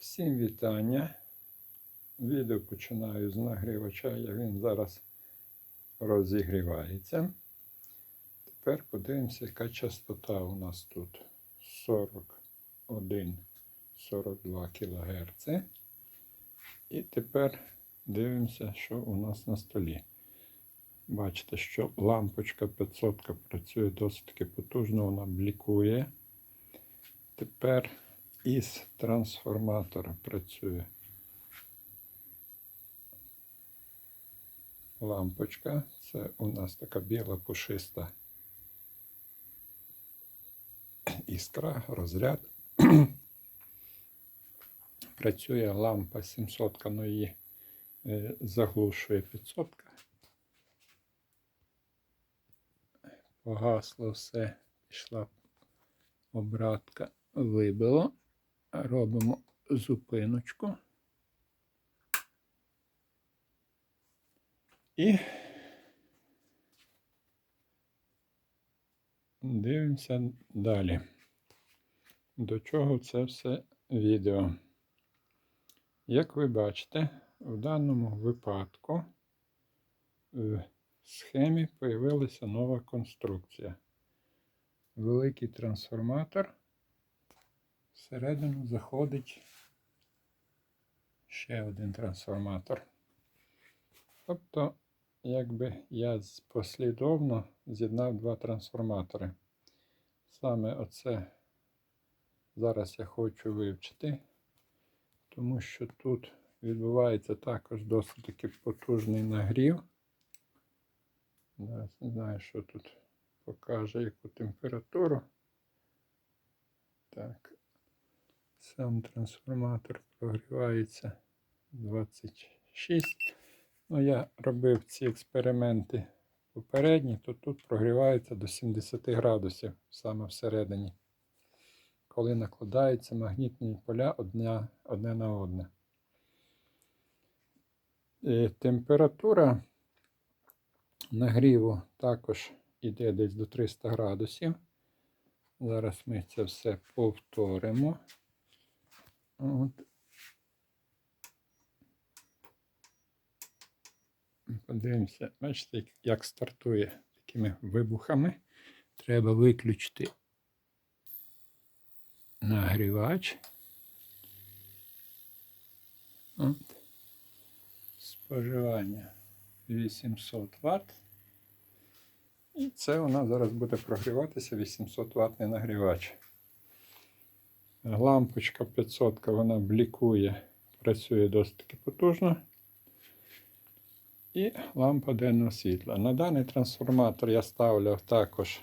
Всім вітання. Відео починаю з нагрівача, як він зараз розігрівається. Тепер подивимося, яка частота у нас тут 41-42 кГц. І тепер дивимося, що у нас на столі. Бачите, що лампочка 500 працює досить потужно, вона блікує. Тепер із трансформатора працює лампочка. Це у нас така біла пушиста іскра, розряд. Працює лампа 700, але її е, заглушує 500. Погасло все, пішла обратка, вибило. Робимо зупиночку. І дивимося далі. До чого це все відео. Як ви бачите, в даному випадку в схемі появилася нова конструкція. Великий трансформатор. Всередину заходить ще один трансформатор. Тобто, якби я послідовно з'єднав два трансформатори. Саме оце зараз я хочу вивчити, тому що тут відбувається також досить таки потужний нагрів. Зараз не знаю, що тут покаже, яку температуру. Так. Сам трансформатор прогрівається 26. Ну, я робив ці експерименти попередні, то тут прогрівається до 70 градусів саме всередині, коли накладаються магнітні поля одне, одне на одне. Е, Температура нагріву також йде десь до 300 градусів. Зараз ми це все повторимо. От. Подивимося, бачите, як- стартує такими вибухами. Треба виключити нагрівач. От. Споживання 800 Вт. І це у нас зараз буде прогріватися 800 ватний нагрівач. Лампочка 500 вона блікує, працює досить таки потужно. І лампа денного світла. На даний трансформатор я ставлю також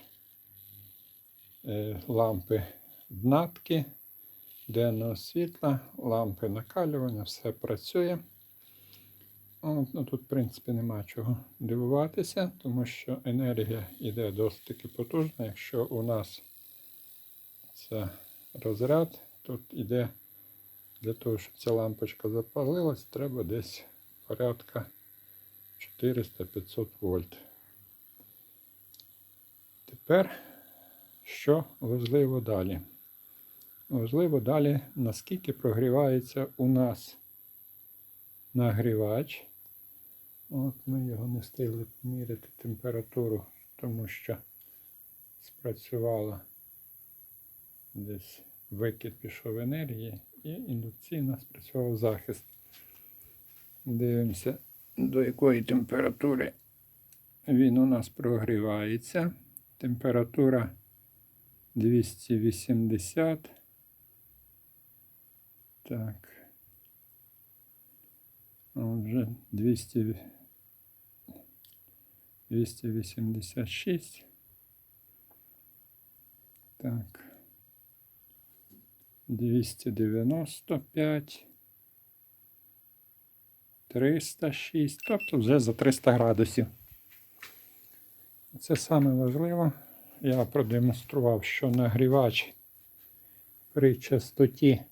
е, лампи днатки денного світла, лампи накалювання, все працює. От, ну, тут, в принципі, нема чого дивуватися, тому що енергія йде досить таки потужна. Якщо у нас це розряд, тут іде для того, щоб ця лампочка запалилась, треба десь порядка 400-500 вольт. Тепер, що важливо далі? Важливо далі, наскільки прогрівається у нас нагрівач. От ми його не встигли поміряти температуру, тому що спрацювала десь викид пішов енергії і індукційно спрацював захист. Дивимося, до якої температури він у нас прогрівається. Температура 280. Так. Отже, 200, 286. Так. 295. 306. Тобто вже за 300 градусів. Це саме важливо. Я продемонстрував, що нагрівач при частоті.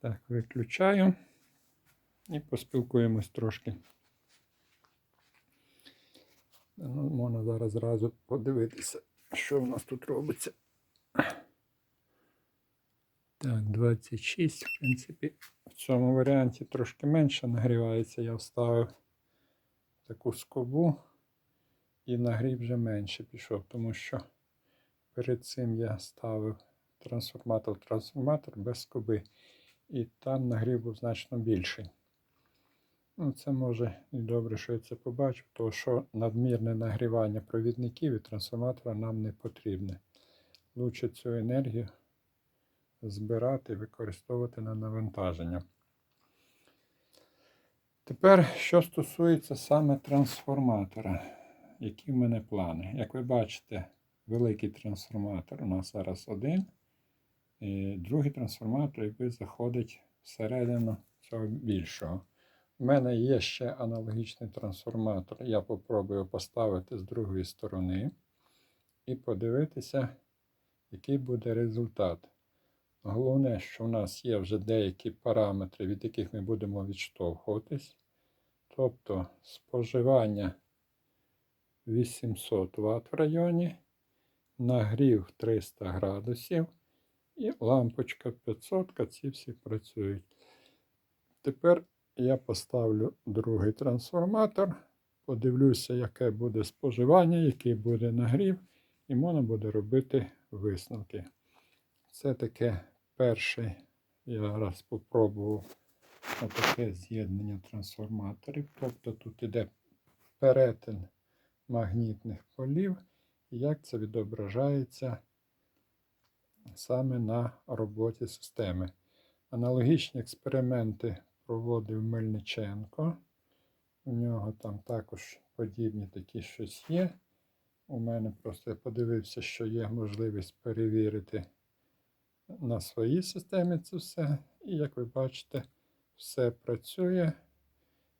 Так, виключаю і поспілкуємось трошки. Ну, можна зараз зразу подивитися, що в нас тут робиться. Так, 26, в принципі, в цьому варіанті трошки менше нагрівається. Я вставив таку скобу і нагрів вже менше пішов, тому що перед цим я ставив трансформатор трансформатор без скоби. І там нагрів був значно більший. Ну, це може і добре, що я це побачив, тому що надмірне нагрівання провідників і трансформатора нам не потрібне. Лучше цю енергію збирати використовувати на навантаження. Тепер, що стосується саме трансформатора, які в мене плани? Як ви бачите, великий трансформатор у нас зараз один. І другий трансформатор, який заходить всередину цього більшого. У мене є ще аналогічний трансформатор. Я попробую поставити з другої сторони і подивитися, який буде результат. Головне, що в нас є вже деякі параметри, від яких ми будемо відштовхуватись. Тобто споживання 800 Вт в районі, нагрів 300 градусів і лампочка 500, ці всі працюють. Тепер я поставлю другий трансформатор, подивлюся, яке буде споживання, який буде нагрів, і можна буде робити висновки. Це таке перше, я раз спробував таке з'єднання трансформаторів. Тобто тут іде перетин магнітних полів, і як це відображається саме на роботі системи. Аналогічні експерименти проводив Мельниченко. У нього там також подібні такі щось є. У мене просто я подивився, що є можливість перевірити на своїй системі це все. І як ви бачите, все працює.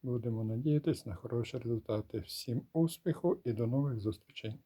Будемо надіятися на хороші результати. Всім успіху і до нових зустрічей!